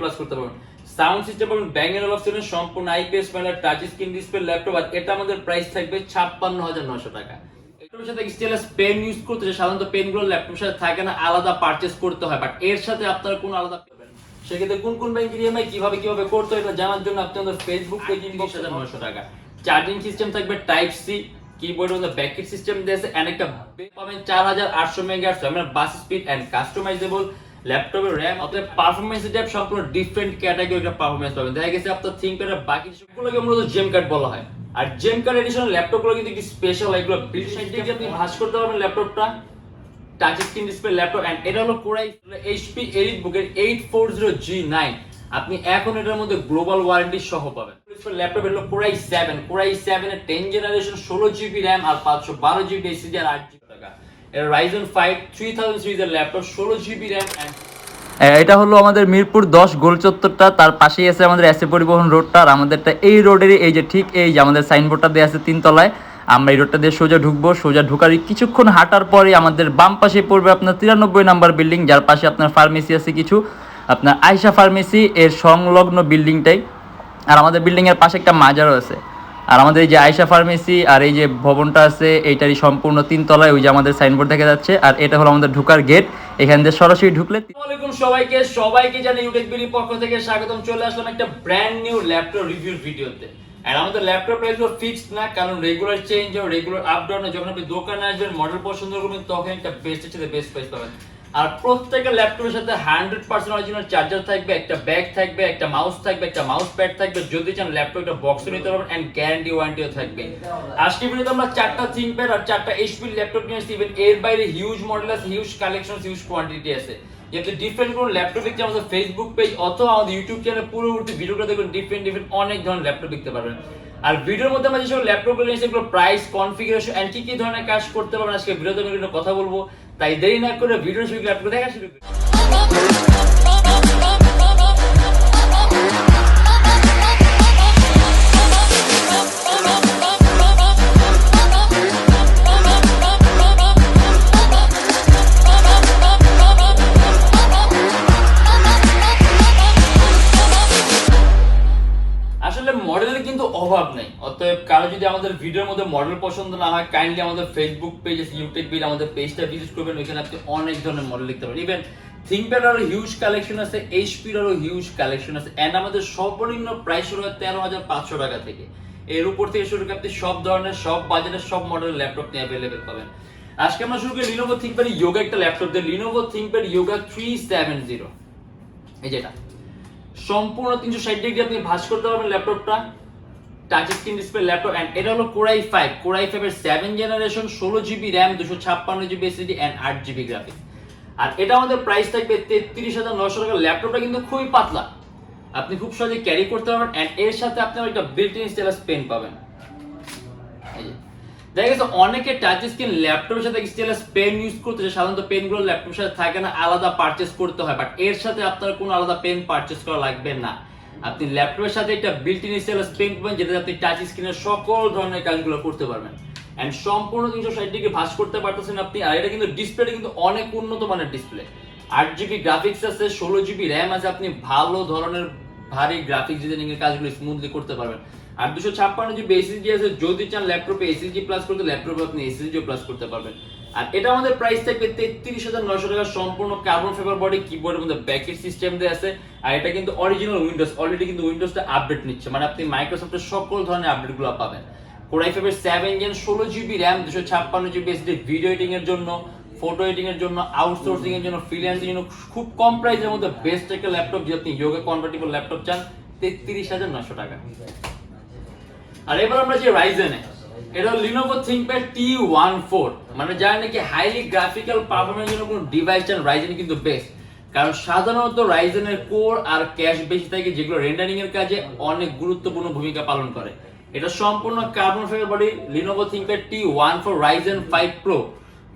Plus করতে পারবেন। Sound system পাবেন ব্যাঙ্গের অপশনের সম্পূর্ণ IPS panel touch screen display laptop আর এটা আমাদের প্রাইস থাকবে ছাপ্পান্ন হাজার নশো টাকা এটার সাথে স্টেলাস পেন ইউজ করতে সাধারণত পেনগুলো ল্যাপটপের সাথে থাকে না, আলাদা পারচেস করতে হয় বাট এর সাথে আপনারা কোনো আলাদা সেক্ষেত্রে কোন কোন ব্যাংকের ইএমআই কীভাবে কীভাবে করতে হয় জানার জন্য আপনি আমাদের ফেসবুক পেজ ইনবক্স হাজার নশো টাকা। চার্জিং সিস্টেম থাকবে টাইপ সি কিবোর্ড মধ্যে ব্যাকেট সিস্টেম দিয়েছে এন্ড পাবেন চার হাজার আটশো আমরা বাস স্পিড এন্ড কাস্টমাইজেবল ল্যাপটপের র্যাম আপনার পারফরমেন্স টাইপ সম্পূর্ণ ডিফারেন্ট ক্যাটাগরি একটা পারফরমেন্স পাবেন। দেখা গেছে আপনার থিংকপ্যাডের বাকি সবগুলোকে মূলত জেম কার্ড বলা হয়। আর জেম কার্ড এডিশন ল্যাপটপগুলো কিন্তু কি স্পেশাল এগুলো বিল্ড সাইড থেকে আপনি ভাঁজ করতে পারবেন ল্যাপটপটা touch screen display laptop and এটা হলো কোরাই এইচপি এলিট বুকের eight four zero G nine আপনি এখন এটার মধ্যে গ্লোবাল ওয়ারেন্টি সহ পাবেন। ল্যাপটপ হলো core i seven core i seven এর টেন জেনারেশন ষোলো জিবি র্যাম আর পাঁচশো বারো জিবি এসিডি আর আট জিবি টাকা রাইজন ফাইভ থ্রি থাউজেন্ড সিরিজের ল্যাপটপ ষোলো জিবি র্যাম এটা হলো আমাদের মিরপুর দশ গোল চত্বরটা, তার পাশেই আছে আমাদের এসে পরিবহন রোডটা আর আমাদেরটা এই রোডেরই এই যে ঠিক এই যে আমাদের সাইনবোর্ডটা দেওয়া আছে তিনতলায়, আমরা এই রোডটা দিয়ে সোজা ঢুকবো, সোজা ঢুকার কিছুক্ষণ হাঁটার পরে আমাদের বাম পাশে পড়বে আপনার তিরানব্বই নাম্বার বিল্ডিং যার পাশে আপনার ফার্মেসি আছে কিছু, আপনার আয়সা ফার্মেসি এর সংলগ্ন বিল্ডিংটাই আর আমাদের বিল্ডিং এর পাশে একটা মাজারও আছে। আর আমাদের এই যে আয়সা ফার্মেসি আর এই যে ভবনটা আছে, এইটারই সম্পূর্ণ তিনতলায় ওই যে আমাদের সাইনবোর্ড দেখা যাচ্ছে। আর এটা হলো আমাদের ঢুকার গেট এখান দিয়ে সরাসরি ঢুকলে সবাইকে। সবাইকে জানি ইউটেক বিলির পক্ষ থেকে স্বাগতম। চলে আসলাম একটা ব্র্যান্ড নিউ ল্যাপটপ রিভিউ ভিডিওতে আর আমাদের ল্যাপটপ প্রাইস প্রাইসগুলো ফিক্সড না, কারণ রেগুলার চেঞ্জ হয় রেগুলার আপ ডাউন যখন আপনি দোকানে আসবেন মডেল পছন্দ করবেন, তখন একটা বেস্টের সাথে বেস্ট প্রাইস পাবেন। আর প্রত্যেকটা ল্যাপটপের সাথে হান্ড্রেড পার্সেন্ট অরিজিনাল চার্জার থাকবে, একটা ব্যাগ থাকবে, একটা মাউস থাকবে, একটা মাউস প্যাড থাকবে। যদি চান ল্যাপটপটা বক্সে নিতে পারবেন এন্ড গ্যারান্টি ওয়ারেন্টিও থাকবে। আজকে ভিডিওতে আমরা চারটা থিংকপ্যাড আর চারটা এইচপি ল্যাপটপ নিয়ে আসছি। ইভেন এর বাইরে হিউজ মডেল আছে হিউজ কালেকশন হিউজ কোয়ান্টিটি আছে। যাতে ডিফারেন্ট কোনো ল্যাপটপ দেখতে আমাদের ফেসবুক পেজ অথবা আমাদের ইউটিউব চ্যানেলে পূর্ববর্তী ভিডিওটা দেখবেন ডিফারেন্ট ডিফারেন্ট অনেক ধরনের ল্যাপটপ দেখতে পারবেন। আর ভিডিওর মধ্যে আমরা যেসব ল্যাপটপ নিয়েছি সেগুলো প্রাইস কনফিগারেশন এন্ড কি কি ধরনের কাজ করতে পারবেন আজকে ভিডিওতে আমি কথা বলব। তাই দেরি না করে ভিডিও শুরু করে দেখা শুরু করি আমাদের ভিডিওর মধ্যে মডেল পছন্দ না হয় কাইন্ডলি আমাদের ফেসবুক পেজ ইউটিউব পেজ আমাদের পেজটা ভিজিট করবেন, ওইখানে আপনি অনেক ধরনের মডেল দেখতে পারেন ইভেন থিঙ্কপ্যাড আরও হিউজ কালেকশন আছে এইচপির আরও হিউজ কালেকশন আছে অ্যান্ড আমাদের সর্বনিম্ন প্রাইস শুরু হয় তেরো হাজার পাঁচশো টাকা থেকে। এর উপর থেকে শুরু করে আপনি সব ধরনের, সব বাজারের সব মডেলের ল্যাপটপ নিয়ে অ্যাভেলেবেল পাবেন। আজকে আমরা শুরু করি লিনোভো থিঙ্কপ্যাড ইয়োগা একটা ল্যাপটপ দিয়ে Lenovo ThinkPad Yoga three seven zero এই যেটা, সম্পূর্ণ তিনশো ষাট ডিগ্রি আপনি ভাঁজ করতে পারবেন ল্যাপটপটা touch screen display laptop and এটা হলো core i five core i ফাইভের সেভেন জেনারেশন ষোলো জিবি র্যাম দুশো ছাপ্পান্ন জিবি এসিডি অ্যান্ড আট জিবি গ্রাফিক আর এটা আমাদের প্রাইস থাকবে তেত্রিশ হাজার নশো টাকা। ল্যাপটপটা কিন্তু খুবই পাতলা। আপনি খুব সহজে ক্যারি করতে পারবেন অ্যান্ড এর সাথে আপনি একটা বিল্ট ইন স্টেলাস পেন পাবেন দেখা গেছে অনেকে টাচ স্ক্রিন ল্যাপটপের সাথে স্টেলাস পেন ইউজ করতে যে সাধারণত পেনগুলো ল্যাপটপের সাথে থাকে না, আলাদা পারচেস করতে হয়। বাট এর সাথে আপনার কোনো আলাদা পেন পারচেস করা লাগবে না। আপনি ল্যাপটপের সাথে একটা বিল্ট ইন স্টেলাস পেন পাবেন যেটা আপনি টাচ স্ক্রিনের সকল ধরনের কাজগুলো করতে পারবেন। এন্ড সম্পূর্ণ তিনশো ষাট ডিগ্রি ভাঁজ করতে পারতেছেন আপনি, আর এটা কিন্তু ডিসপ্লেটা কিন্তু অনেক উন্নত মানের ডিসপ্লে আট জিবি গ্রাফিক্স আছে, ষোলো জিবি র্যাম আছে, আপনি ভালো ধরনের ভারী গ্রাফিক্স ডিজাইনিং এর কাজগুলো স্মুথলি করতে পারবেন। আর দুশো ছাপ্পান্ন জিবি এসএসডি আছে, যদি চান ল্যাপটপে এসএসডি প্লাস করতে, ল্যাপটপে আপনি এসএসডিও প্লাস করতে পারবেন। আর এটা আমাদের প্রাইস থাকবে তেত্রিশ হাজার নশো টাকা সম্পূর্ণ কার্বন ফাইবার বডি কিবোর্ডের মধ্যে ব্যাকেট সিস্টেম দিয়ে আছে। আর এটা কিন্তু অরিজিনাল উইন্ডোজ অলরেডি কিন্তু উইন্ডোজটা আপডেট নিচ্ছে। মানে আপনি মাইক্রোসফটের সকল ধরনের আপডেটগুলো পাবেন। কোরাই ফাইভের সেভেন জেন ষোলো জিবি র্যাম দুশো ছাপ্পান্ন জিবি এসডি ভিডিও এডিটিং এর জন্য ফটো এডিটিং এর জন্য আউটসোর্সিং এর জন্য ফ্রিল্যান্সিং এর জন্য, খুব কম প্রাইসের মধ্যে বেস্ট একটা ল্যাপটপ যদি আপনি ইয়োগা কনভার্টেবল ল্যাপটপ চান, তেত্রিশ হাজার নশো টাকা। আর এবার আমরা যে রাইজেনে এটা Lenovo ThinkPad T one four মানে যারা নাকি হাইলি গ্রাফিক্যাল পারফরমেন্সের জন্য কোনো ডিভাইস চান রাইজেন কিন্তু বেস্ট কারণ সাধারণত রাইজেনের কোর আর ক্যাশ বেশি থাকে, যেগুলো রেন্ডারিং এর কাজে অনেক গুরুত্বপূর্ণ ভূমিকা পালন করে। এটা সম্পূর্ণ carbon fibre body Lenovo ThinkPad T one four Ryzen five pro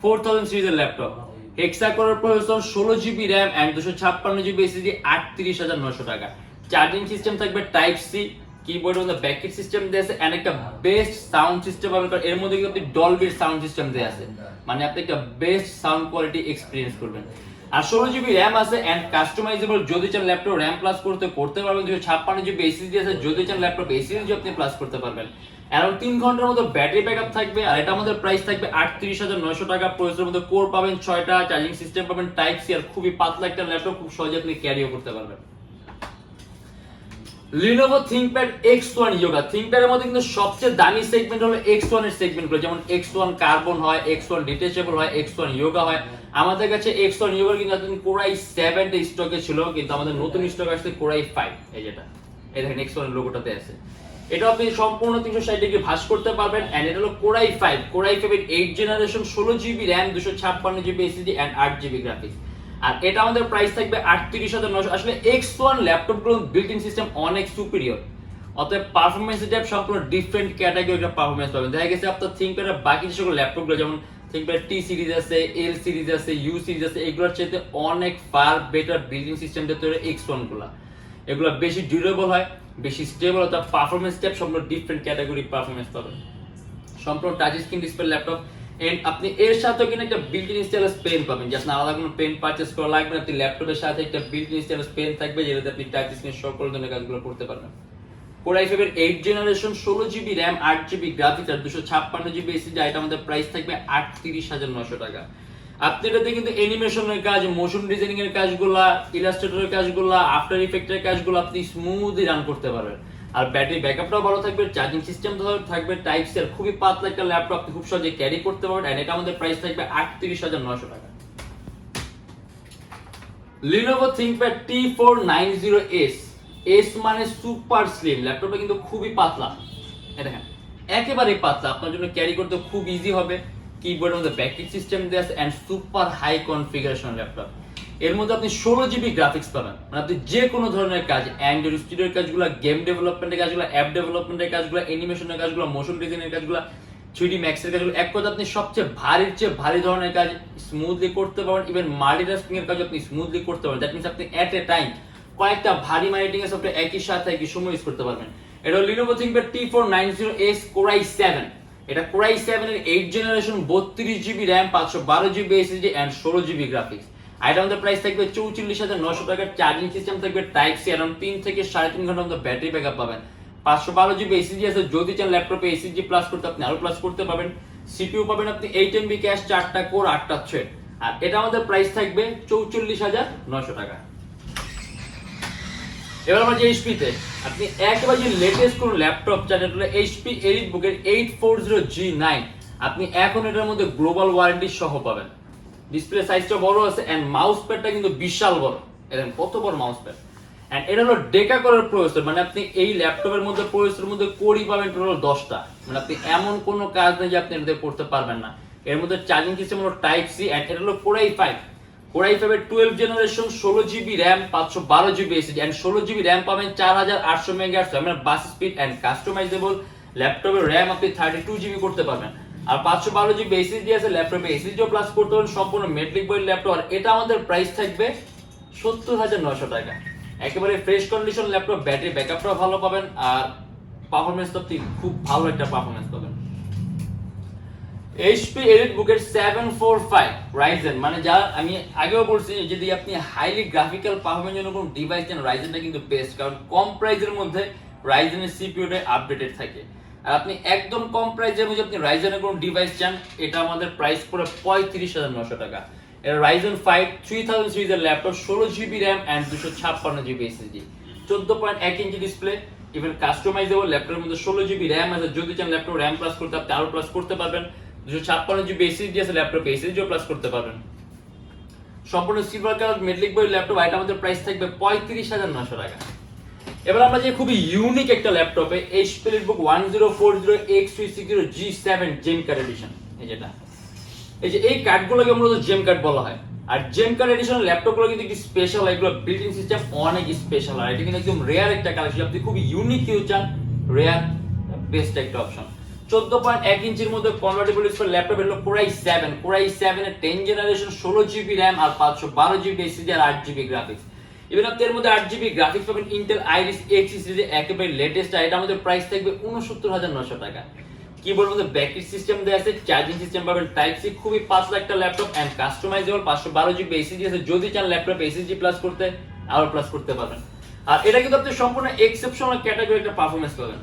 four thousand সিরিজের ল্যাপটপ হেক্সা করার প্রসেসর ষোলো জিবি র্যাম অ্যান্ড দুশো ছাপ্পান্ন জিবি এসএসডি আটত্রিশ হাজার নশো টাকা। চার্জিং সিস্টেম থাকবে টাইপ সি কিবোর্ড মধ্যে ব্যাকেট সিস্টেম দেওয়া আছে এন্ড একটা বেস্ট সাউন্ড সিস্টেম পাবেন, কারণ এর মধ্যে কিন্তু আপনি ডলবির সাউন্ড সিস্টেম দেওয়া আছে। মানে আপনি একটা বেস্ট সাউন্ড কোয়ালিটি এক্সপিরিয়েন্স করবেন। আর ষোলো জিবি র্যাম আছে অ্যান্ড কাস্টমাইজেবল যদি চান ল্যাপটপ র্যাম প্লাস করতে করতে পারবেন। দুশো ছাপ্পান্ন জিবি এসএসডি আছে, যদি চান ল্যাপটপ এসএসডি আপনি প্লাস করতে পারবেন। অ্যারাউন্ড তিন ঘণ্টার মতো ব্যাটারি ব্যাকআপ থাকবে, আর এটা আমাদের প্রাইস থাকবে আটত্রিশ হাজার নয়শো টাকা। প্রসেসরের মধ্যে কোর পাবেন ছয়টা চার্জিং সিস্টেম পাবেন টাইপ সি আর খুবই পাতলা একটা ল্যাপটপ খুব সহজে আপনি ক্যারিও করতে পারবেন। Lenovo ThinkPad X one Yoga থিংকপ্যাডের মধ্যে কিন্তু সবচেয়ে দামি সেগমেন্ট হলো এক্স ওয়ানের সেগমেন্টগুলো যেমন এক্স ওয়ান কার্বন হয় এক্স ওয়ান ডিটেচেবল হয় এক্স ওয়ান ইয়োগা হয়। আমাদের কাছে এক্স ওয়ান ইয়োগা কিন্তু এতদিন কোরাই সেভেন স্টকে ছিল কিন্তু আমাদের নতুন স্টক আসছে কোরাই ফাইভ এই যেটা। এই দেখেন এক্স ওয়ান লোগোটাতে আছে। এটা আপনি সম্পূর্ণ তিনশো ষাট ডিগ্রি ভাস করতে পারবেন এন্ড এটা হলো core i five core i five এর এইট জেনারেশন ষোলো জিবি র্যাম দুশো ছাপ্পান্ন জিবি এসিডি অ্যান্ড আট জিবি গ্রাফিক্স আর এটা আমাদের প্রাইস থাকবে আটত্রিশ হাজার নশো আসলে এক্স ওয়ান ল্যাপটপগুলো বিল্ট ইন সিস্টেম অনেক সুপিরিয়র অতএব পারফরমেন্স হিসেবে সম্পূর্ণ ডিফারেন্ট ক্যাটাগরি পারফরমেন্স পাবেন। দেখা গেছে আপনার থিঙ্কপ্যাডের বাকি যে সকল ল্যাপটপগুলো, যেমন থিঙ্কপ্যাড টি সিরিজ আছে এল সিরিজ আছে ইউ সিরিজ আছে, এগুলোর চাইতে অনেক ফার বেটার বিল্ডিং সিস্টেম দিয়ে তৈরি এক্স ওয়ানগুলা। এগুলো বেশি ডিউরেবল হয়, বেশি স্টেবল অর্থাৎ পারফরমেন্স স্টেপ সম্পূর্ণ ডিফারেন্ট ক্যাটাগরি পারফরমেন্স পাবেন। সম্পূর্ণ touch screen display laptop and আপনি এর সাথেও কিন্তু একটা বিল্ট ইন পেন পাবেন। আলাদা কোনো পেন করা লাগবে না। আপনি ল্যাপটপের সাথে একটা বিল্ট ইন পেন থাকবে, যেটাতে আপনি টাচ স্ক্রিন সকল ধরনের কাজগুলো করতে পারবেন। কোরাই ফাইভের এইট জেনারেশন ষোলো জিবি র্যাম আট জিবি গ্রাফিক্স আর দুশো ছাপ্পান্ন জিবি এসিডি এটা আমাদের প্রাইস থাকবে আটত্রিশ হাজার নশো টাকা। আপনি এটাতে কিন্তু অ্যানিমেশনের কাজ মোশন ডিজাইনিং এর কাজগুলা ইলাস্ট্রেটরের কাজগুলা আফটার ইফেক্টের কাজগুলো আপনি স্মুথলি রান করতে পারবেন। আর ব্যাটারি ব্যাকআপটাও ভালো থাকবে চার্জিং সিস্টেম থাকবে টাইপ সি আর খুবই পাতলা একটা ল্যাপটপ খুব সহজে ক্যারি করতে পারবেন এটা আমাদের প্রাইস থাকবে আটত্রিশ হাজার নশো টাকা। Lenovo ThinkPad T four nine zero মানে সুপার স্লিম ল্যাপটপটা কিন্তু খুবই পাতলা। দেখেন একেবারে পাতলা, আপনার জন্য ক্যারি করতে খুব ইজি হবে কিবোর্ডের মধ্যে ব্যাকটিক সিস্টেম দেওয়া আছে and super high configuration laptop এর মধ্যে আপনি ষোলো জিবি গ্রাফিক্স পাবেন। মানে আপনি যে কোনো ধরনের কাজ অ্যান্ড্রয়েড স্টুডিওর কাজগুলো গেম ডেভেলপমেন্টের কাজগুলো অ্যাপ ডেভেলপমেন্টের কাজগুলো অ্যানিমেশনের কাজগুলো মোশন ডিজাইনের কাজগুলো থ্রিডি ম্যাক্সের কাজগুলো, এক কথা আপনি সবচেয়ে ভারীর চেয়ে ভারী ধরনের কাজ স্মুথলি করতে পারেন ইভেন মাল্টিটাস্কিং এর কাজ আপনি স্মুথলি করতে পারেন দ্যাট মিনস আপনি এট এ টাইম কয়েকটা ভারী মাইটিং এর সফটওয়্যার একই সাথে, একই সময় ইউজ করতে পারবেন। এটা Lenovo ThinkPad T four nine zero S core i seven এটা কোরাই সেভেন এর এইট জেনারেশন বত্রিশ জিবি র্যাম পাঁচশো বারো জিবি এসএসডি অ্যান্ড ষোলো জিবি গ্রাফিক্স আমাদের প্রাইস থাকবে চৌচল্লিশ হাজার নশো টাকার চার্জিং সিস্টেম থাকবে টাইপ সি অ্যারাউন্ড তিন থেকে সাড়ে তিন ঘণ্টার মতো ব্যাটারি ব্যাকআপ পাবেন। পাঁচশো বারো জিবি এসএসডি আছে, যদি চান ল্যাপটপে এসএসডি প্লাস করতে, আপনি আরও প্লাস করতে পারবেন। সিপিইউ পাবেন আপনি এইট এমবি ক্যাশ চারটা কোর আটটা থ্রেড আর এটা আমাদের প্রাইস থাকবে চৌচল্লিশ হাজার নশো টাকা। এবার আমরা যে এইচপি তে, আপনি একেবারে যে লেটেস্ট কোন ল্যাপটপ চান, এটা হলো এইচপি এলিট বুকের eight four zero G nine আপনি এখন এটার মধ্যে গ্লোবাল ওয়ারেন্টি সহ পাবেন। ডিসপ্লে সাইজটা বড় আছে এন্ড মাউস প্যাডটা কিন্তু বিশাল বড়। এরকম কত বড় মাউস প্যাড এন্ড এটা হলো ডেকা করার প্রসেসর মানে আপনি এই ল্যাপটপের মধ্যে প্রসেসরের মধ্যে কোরই পাবেন টোটাল দশটা। মানে আপনি এমন কোনো কাজ নেই যে আপনি এটাতে করতে পারবেন না। এর মধ্যে চার্জিং সিস্টেম হলো টাইপ সি এন্ড এটা হলো core i five core i ফাইভের টুয়েলভ জেনারেশন ষোলো জিবি র্যাম পাঁচশো বারো জিবি এসিডি অ্যান্ড ষোলো জিবি র্যাম পাবেন চার হাজার আটশো মেগাহার্স মানে বাস স্পিড অ্যান্ড কাস্টমাইজেবল ল্যাপটপের র্যাম আপনি থার্টি টু জিবি করতে পারবেন। আর পাঁচশো বারো জিবি এসিডি আছে ল্যাপটপে এসিডিও প্লাস করতে পারবেন সম্পূর্ণ মেট্রিক বই ল্যাপটপ আর এটা আমাদের প্রাইস থাকবে সত্তর হাজার নশো টাকা। একেবারে ফ্রেশ কন্ডিশন ল্যাপটপ ব্যাটারি ব্যাকআপটাও ভালো পাবেন, আর পারফরমেন্স তো খুব ভালো একটা পারফরমেন্স পাবেন। এইচপি এলিট বুকের সেভেন ফোর ফাইভ রাইজেন মানে যা আমি আগেও বলছি, যদি আপনি হাইলি গ্রাফিক্যাল পারফরমেন্স জন্য কোনো ডিভাইস দেন রাইজেনটা কিন্তু বেস্ট কারণ কম প্রাইসের মধ্যে রাইজেনের সিপিইউটা আপডেটেড থাকে। আর আপনি একদম কম প্রাইসের মধ্যে আপনি রাইজেনের কোনো ডিভাইস চান, এটা আমাদের প্রাইস পড়ে পঁয়ত্রিশ হাজার নশো টাকা। এটা রাইজেন ফাইভ থ্রি থাউজেন্ড সিরিজের ল্যাপটপ ষোলো জিবি র্যাম অ্যান্ড দুশো ছাপ্পান্ন জিবি এসএসডি চোদ্দ পয়েন্ট এক ইঞ্চি ডিসপ্লে ইভেন কাস্টমাইজেবল ল্যাপটপের মধ্যে ষোলো জিবি র্যাম আছে। যদি চান ল্যাপটপ র্যাম প্লাস করতে, আপনি আরও প্লাস করতে পারবেন। দুশো ছাপ্পান্ন জিবি এসএসডি আছে ল্যাপটপে এসএসডিও প্লাস করতে পারবেন। সম্পূর্ণ সিলভার কালার মেটলিক বই ল্যাপটপ এটা আমাদের প্রাইস থাকবে পঁয়ত্রিশ হাজার নশো টাকা। এবার আমরা যে খুবই ইউনিক একটা ল্যাপটপে HP book one zero four zero X three six zero G seven gem card edition এই যেটা। এই যে এই কার্ডগুলোকে জেম কার্ড বলা হয়। আর জেম কার্ড এডিশন ল্যাপটপগুলো কিন্তু একটু স্পেশাল এগুলো সিস্টেম অনেক স্পেশাল আর এটা কিন্তু একদম রেয়ার একটা কালেকশন আপনি খুব ইউনিক চান রেয়ার বেস্ট একটা অপশন চোদ্দ পয়েন্ট এক ইঞ্চির মধ্যে ডিসপ্লে ল্যাপটপ এলো core i seven core i seven এর টেন জেনারেশন ষোলো জিবি র্যাম আর পাঁচশো বারো জিবি এসিডি আর আট জিবি গ্রাফিক্স ইভেন আপনি এর মধ্যে আট জিবি গ্রাফিক্স পাবেন ইন্টেল আইরিস একেবারে লেটেস্ট এটা আমাদের প্রাইস থাকবে উনসত্তর হাজার নশো টাকা। কিবোর্ড মধ্যে ব্যাটারি সিস্টেম আছে চার্জিং সিস্টেম পাবেন টাইপ সি খুবই একটা ল্যাপটপ এন্ড কাস্টমাইজেবল পাঁচশো বারো জিবি এসিজি আছে। যদি চান ল্যাপটপ এসিজি প্লাস করতে আরও প্লাস করতে পারবেন। আর এটা কিন্তু আপনি সম্পূর্ণ এক্সেপশনাল ক্যাটাগরি একটা পারফরমেন্স পাবেন।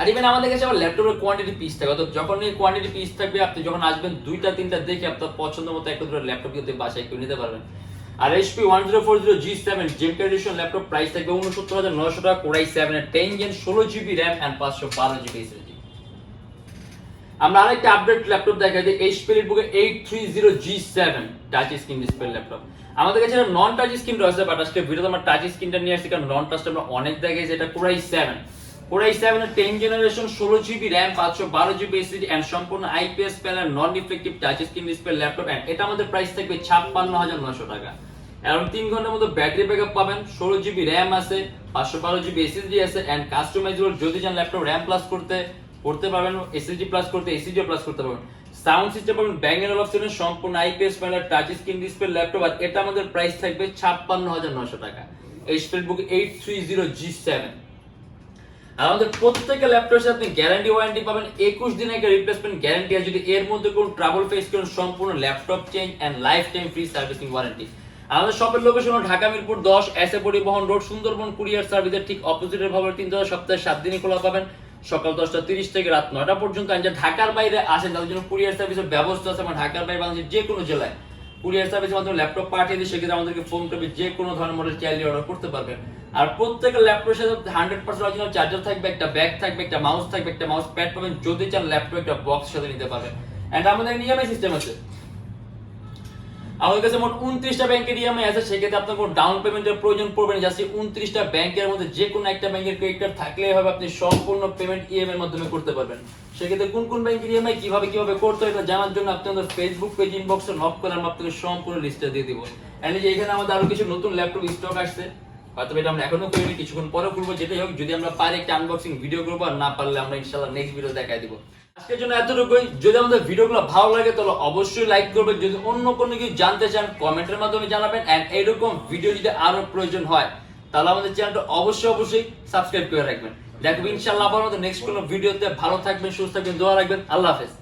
আর ইভেন আমাদের কাছে আবার ল্যাপটপের কোয়ান্টিটি পিস থাকে। অর্থাৎ যখন এই কোয়ান্টিটি পিস থাকবে, আপনি যখন আসবেন দুইটা, তিনটা দেখে আপনার পছন্দ মতো একটা দুটো ল্যাপটপ কিন্তু বাসায় কিনে নিতে পারবেন। আর HP one zero four zero G seven gem edition laptop price থাকবে উনসত্তর হাজার নশো টাকা core i seven ten gen ষোলো জিবি র্যাম অ্যান্ড পাঁচশো বারো জিবি এসএসডি আমরা আরেকটা আপডেট ল্যাপটপ দেখাই দিই HP লিটবুকে eight three zero G seven touch screen display laptop আমাদের কাছে নন টাচ স্ক্রিন রয়েছে বাট আজকে ভিডিওতে আমরা টাচ স্ক্রিনটা নিয়ে আসছি, কারণ নন টাচটা আমরা অনেক দেখাইছি এটা core i seven core i seven এর টেন জেনারেশন ষোলো জিবি র্যাম পাঁচশো বারো জিবি এসিডি অ্যান্ড সম্পূর্ণ IPS panel non reflective touch screen display laptop and এটা আমাদের প্রাইস থাকবে ছাপ্পান্ন হাজার নশো টাকা। অ্যারাউন্ড তিন ঘণ্টার মতো ব্যাটারি ব্যাকআপ পাবেন, ষোলো জিবি র্যাম আছে, পাঁচশো বারো জিবি এসএসডি আছে অ্যান্ড কাস্টমাইজেবল যদি চান ল্যাপটপ র্যাম প্লাস করতে করতে পারবেন এসএসডি প্লাস করতে এসএসডি প্লাস করতে পারবেন। সাউন্ড সিস্টেম পাবেন ব্যাঙ্গের অপশনের সম্পূর্ণ IPS panel touch screen display laptop আর এটা আমাদের প্রাইস থাকবে ছাপ্পান্ন হাজার নশো টাকা। এই book eight three zero G seven আমাদের প্রত্যেকটা ল্যাপটপের সাথে আপনি গ্যারান্টি ওয়ারেন্টি পাবেন, একুশ দিন একটা রিপ্লেসমেন্ট গ্যারান্টি আর যদি এর মধ্যে কোনো ট্রাবল ফেস করেন, সম্পূর্ণ laptop change and lifetime free servicing warranty আমাদের শপের লোকেশন ঢাকা মিরপুর দশ এস এ পরিবহন রোড, সুন্দরবন কুরিয়ার সার্ভিসের ঠিক অপোজিটের ভাবে তিন সপ্তাহে সাত দিনই খোলা পাবেন। সকাল দশটা তিরিশ থেকে রাত নয়টা পর্যন্ত ঢাকার বাইরে আসেন, তাদের জন্য কুরিয়ার সার্ভিসের ব্যবস্থা আছে, আমার ঢাকার বাইরে বাংলাদেশের যে কোনো জেলায়। কুরিয়ার সার্ভিসের মাধ্যমে ল্যাপটপ পাঠিয়ে দিই সেক্ষেত্রে আমাদেরকে ফোন করবে, যে কোনো ধরনের মডেল চাইলে অর্ডার করতে পারবেন। আর প্রত্যেকটা ল্যাপটপের সাথে হান্ড্রেড পার্সেন্ট অরিজিনাল চার্জার থাকবে, একটা ব্যাগ থাকবে, একটা মাউস থাকবে, একটা মাউস প্যাড পাবেন, যদি চান ল্যাপটপ একটা বক্স সাথে নিতে পারবেন। অ্যান্ড আমাদের নিয়মের সিস্টেম আছে। আমাদের কাছে মোট উনত্রিশটা ব্যাংকের ইএমআই আছে, সেক্ষেত্রে আপনার কোনো ডাউন পেমেন্টের প্রয়োজন পড়বে না। জাস্ট উনত্রিশটা ব্যাংকের মধ্যে যে কোনো একটা ব্যাংকের ক্রেডিট কার্ড থাকলে হবে, আপনি সম্পূর্ণ পেমেন্ট ইএমআই এর মাধ্যমে করতে পারবেন। সেক্ষেত্রে কোন কোন ব্যাংকের ইএমআই কীভাবে কীভাবে করতে হবে জানার জন্য আপনি আমাদের ফেসবুক পেজ ইনবক্সে নক করে আমরা আপনাকে সম্পূর্ণ লিস্টটা দিয়ে দিব। এখানে আমাদের আরও কিছু নতুন ল্যাপটপ স্টক আসছে হয়তো এটা আমরা এখনও করিনি, কিছুক্ষণ পরে করব, যেটাই হোক, যদি আমরা পারি একটা আনবক্সিং ভিডিও করব, আর না পারলে আমরা ইনশাল্লাহ নেক্সট ভিডিও দেখাই দিব। আজকের জন্য এতটুকুই, যদি আমাদের ভিডিওগুলো ভালো লাগে, তাহলে অবশ্যই লাইক করবেন। যদি অন্য কোনো কিছু জানতে চান, কমেন্টের মাধ্যমে জানাবেন এন্ড এইরকম ভিডিও যদি আরও প্রয়োজন হয়, তাহলে আমাদের চ্যানেলটা অবশ্যই অবশ্যই সাবস্ক্রাইব করে রাখবেন। দেখবেন ইনশাল্লাহ আবার আমাদের নেক্সট কোনো ভিডিওতে ভালো থাকবেন, সুস্থ থাকবেন, দোয়া রাখবেন। আল্লাহ হাফেজ।